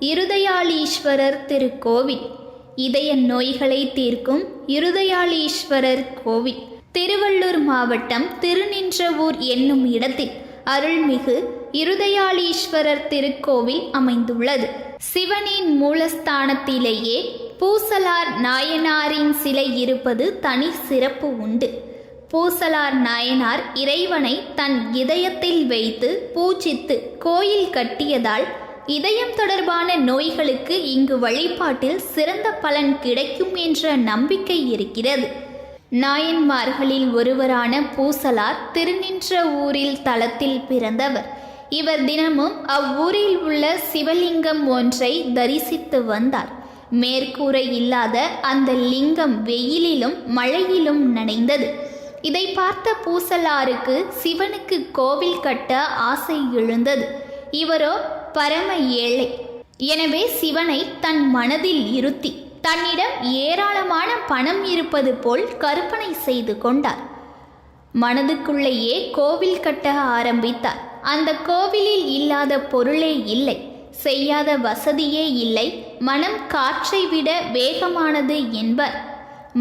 இருதயாளீஸ்வரர் திருக்கோவில். இதய நோய்களை தீர்க்கும் இருதயாளீஸ்வரர் கோவில். திருவள்ளூர் மாவட்டம் திருநின்றவூர் என்னும் இடத்தில் அருள்மிகு இருதயாளீஸ்வரர் திருக்கோவில் அமைந்துள்ளது. சிவனின் மூலஸ்தானத்திலேயே பூசலார் நாயனாரின் சிலை இருப்பது தனி சிறப்பு உண்டு. பூசலார் நாயனார் இறைவனை தன் இதயத்தில் வைத்து பூஜித்து கோயில் கட்டியதால் இதயம் தொடர்பான நோய்களுக்கு இங்கு வழிபாட்டில் சிறந்த பலன் கிடைக்கும் என்ற நம்பிக்கை இருக்கிறது. நாயன்மார்களில் ஒருவரான பூசலார் திருநின்ற ஊரில் தலத்தில் பிறந்தவர். இவர் தினமும் அவ்வூரில் உள்ள சிவலிங்கம் ஒன்றை தரிசித்து வந்தார். மேற்கூரை இல்லாத அந்த லிங்கம் வெயிலிலும் மழையிலும் நனைந்தது. இதை பார்த்த பூசலாருக்கு சிவனுக்கு கோவில் கட்ட ஆசை எழுந்தது. இவரோ பரம ஏழை. எனவே சிவனை தன் மனதில் இருத்தி தன்னிடம் ஏராளமான பணம் இருப்பது போல் கற்பனை செய்து கொண்டார். மனதுக்குள்ளேயே கோவில் கட்ட ஆரம்பித்தார். அந்த கோவிலில் இல்லாத பொருளே இல்லை செய்யாத வசதியே இல்லை மனம் காற்றை விட வேகமானது என்பர்.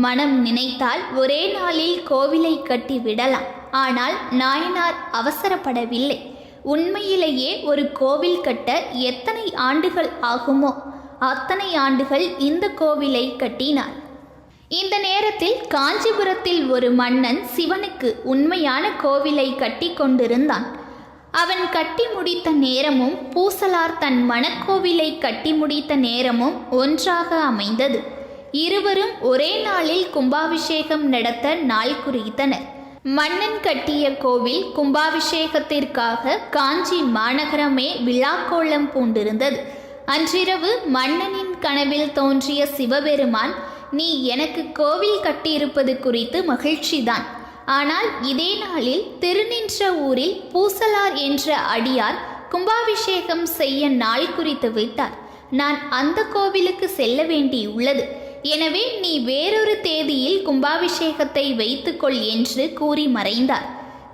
மனம் நினைத்தால் ஒரே நாளில் கோவிலை கட்டி விடலாம். ஆனால் நாயனார் அவசரப்படவில்லை. உண்மையிலேயே ஒரு கோவில் கட்ட எத்தனை ஆண்டுகள் ஆகுமோ? அத்தனை ஆண்டுகள் இந்த கோவிலை கட்டினார். இந்த நேரத்தில் காஞ்சிபுரத்தில் ஒரு மன்னன் சிவனுக்கு உண்மையான கோவிலை கட்டி கொண்டிருந்தான். அவன் கட்டி முடித்த நேரமும் பூசலார் தன் மணக்கோவிலை கட்டி முடித்த நேரமும் ஒன்றாக அமைந்தது. இருவரும் ஒரே நாளில் கும்பாபிஷேகம் நடத்த நாள் குறித்தனர். மன்னன் கட்டிய கோவில் கும்பாபிஷேகத்திற்காக காஞ்சி மாநகரமே விழாக்கோலம் பூண்டிருந்தது. அன்றிரவு மன்னனின் கனவில் தோன்றிய சிவபெருமான் நீ எனக்கு கோவில் கட்டியிருப்பது குறித்து மகிழ்ச்சிதான். ஆனால் இதே நாளில் திருநின்ற ஊரில் பூசலார் என்ற அடியார் கும்பாபிஷேகம் செய்ய நாள் குறித்து விட்டார் நான் அந்த கோவிலுக்கு செல்ல வேண்டியுள்ளது. எனவே நீ வேறொரு தேதியில் கும்பாபிஷேகத்தை வைத்துக்கொள் என்று கூறி மறைந்தார்.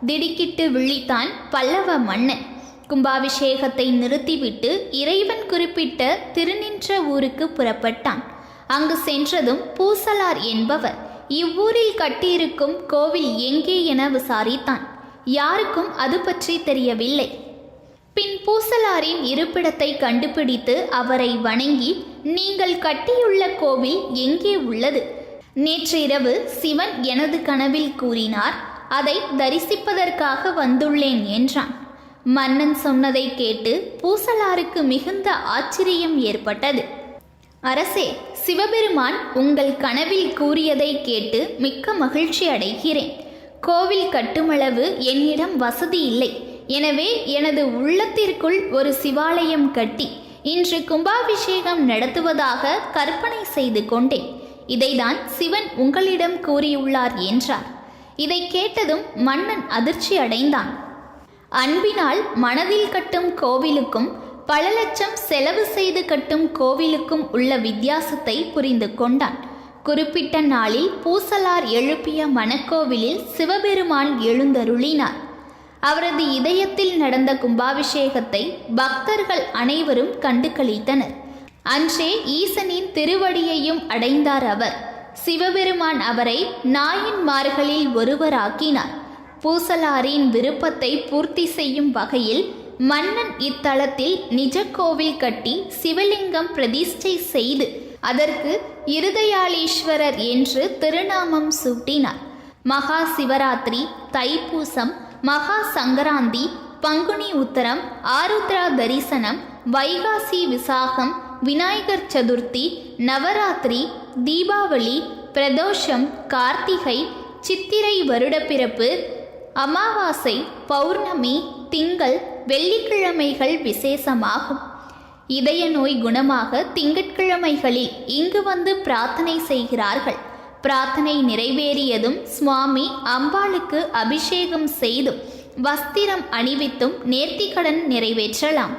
திடுக்கிட்டு விழித்தான் பல்லவ மன்னன். கும்பாபிஷேகத்தை நிறுத்திவிட்டு இறைவன் குறிப்பிட்ட திருநின்ற ஊருக்கு புறப்பட்டான். அங்கு சென்றதும் பூசலார் என்பவர் இவ்வூரில் கட்டியிருக்கும் கோவில் எங்கே என விசாரித்தான். யாருக்கும் அது பற்றி தெரியவில்லை. பின் பூசலாரின் இருப்பிடத்தை கண்டுபிடித்து அவரை வணங்கி நீங்கள் கட்டியுள்ள கோவில் எங்கே உள்ளது? நேற்றிரவு சிவன் எனது கனவில் கூறினார். அதை தரிசிப்பதற்காக வந்துள்ளேன் என்றான். மன்னன் சொன்னதை கேட்டு பூசலாருக்கு மிகுந்த ஆச்சரியம் ஏற்பட்டது. அரசே சிவபெருமான் உங்கள் கனவில் கூறியதை கேட்டு மிக்க மகிழ்ச்சி அடைகிறேன். கோவில் கட்டுமளவு என்னிடம் வசதி இல்லை. எனவே எனது உள்ளத்திற்குள் ஒரு சிவாலயம் கட்டி இன்று கும்பாபிஷேகம் நடத்துவதாக கற்பனை செய்து கொண்டேன். இதைதான் சிவன் உங்களிடம் கூறியுள்ளார் என்றார். இதை கேட்டதும் மன்னன் அதிர்ச்சி அடைந்தான். அன்பினால் மனதில் கட்டும் கோவிலுக்கும் பல லட்சம் செலவு செய்து கட்டும் கோவிலுக்கும் உள்ள வித்தியாசத்தை புரிந்து கொண்டான். குறிப்பிட்ட நாளில் பூசலார் எழுப்பிய மணக்கோவிலில் சிவபெருமான் எழுந்தருளினார். அவரது இதயத்தில் நடந்த கும்பாபிஷேகத்தை பக்தர்கள் அனைவரும் கண்டு கழித்தனர் அன்றே ஈசனின் திருவடியையும் அடைந்தார் அவர். சிவபெருமான் அவரை நாயன்மார்களில் ஒருவராக்கினார். பூசலாரின் விருப்பத்தை பூர்த்தி செய்யும் வகையில் மன்னன் இத்தலத்தில் நிஜ கோவில் கட்டி சிவலிங்கம் பிரதிஷ்டை செய்து அதற்கு இருதயாளீஸ்வரர் என்று திருநாமம் சூட்டினார். மகா சிவராத்திரி தைப்பூசம் மகா சங்கராந்தி பங்குனி உத்தரம் ஆருத்ரா தரிசனம் வைகாசி விசாகம் விநாயகர் சதுர்த்தி நவராத்திரி தீபாவளி பிரதோஷம் கார்த்திகை சித்திரை வருடப்பிறப்பு அமாவாசை பௌர்ணமி திங்கள் வெள்ளிக்கிழமைகள் விசேஷமாகும். இதய நோய் குணமாக திங்கட்கிழமைகளில் இங்கு வந்து பிரார்த்தனை செய்கிறார்கள். பிரார்த்தனை நிறைவேறியதும் சுவாமி அம்பாளுக்கு அபிஷேகம் செய்தும் வஸ்திரம் அணிவித்தும் நேர்த்திக்கடன் நிறைவேற்றலாம்.